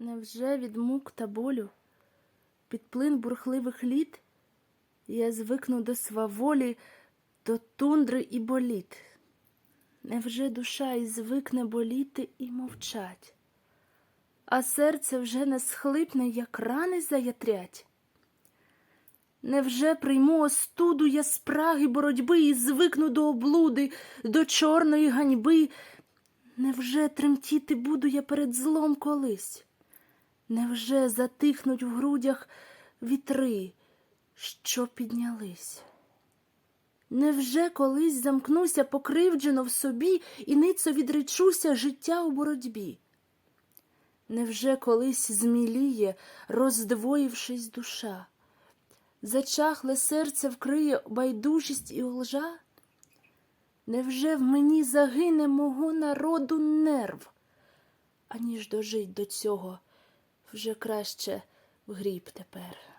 Невже від мук та болю, під плин бурхливих літ, я звикну до сваволі, до тундри і боліт? Невже душа і звикне боліти і мовчать, а серце вже не схлипне, як рани заятрять? Невже прийму остуду я спраги боротьби і звикну до облуди, до чорної ганьби? Невже тремтіти буду я перед злом колись? Невже затихнуть в грудях вітри, що піднялись? Невже колись замкнуся покривджено в собі і ницо відречуся життя у боротьбі? Невже колись зміліє, роздвоївшись душа? Зачахле серце вкриє байдужість і лжа? Невже в мені загине мого народу нерв? Аніж дожить до цього, вже краще в гріб тепер.